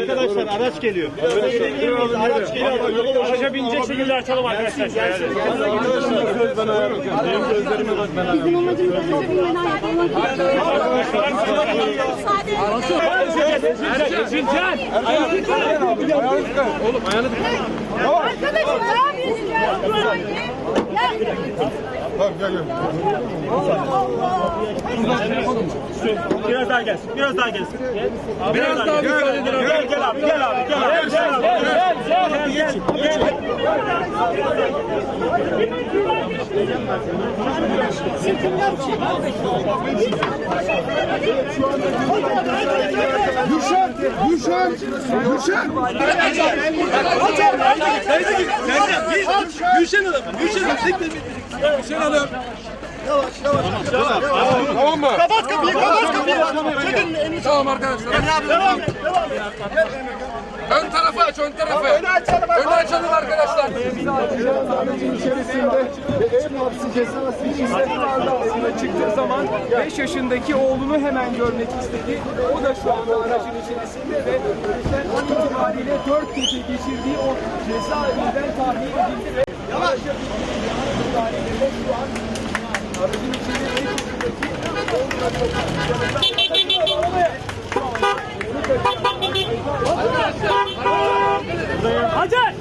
Arkadaşlar araç geliyor. Araç geliyor. Araca binecek şekilde açalım arkadaşlar. Bizim amacımız araca binmeden yapılmak Sincan. Arkadaşım ne yapıyorsun ya? Biraz daha gelsin. Biraz daha gelsin. Biraz daha gel, gel, gel abi, gel abi, gel abi. Gel abi. Gel, gel, gel. Düşen, düşen, düşen. Gülşen Hanım, Gülşen Hanım. Gülşen Hanım. Tamam mı? Kapat kapıyı, kapat kapıyı. Çekin. Tamam arkadaşlar. Devam. Ön tarafı aç, ön tarafı. Önü açalım. Önü açalım arkadaşlar. Aracın içerisinde ve ev hapsi cezası istediği arasında çıktığı zaman 5 yaşındaki oğlunu hemen görmek istedi. O da şu anda aracın içerisinde ve an itibariyle 4 gece geçirdiği o cezaevinden tahliye edildi ve araca itibariyle şu an aracın içinde 5 yaşındaki oğluna Hacer.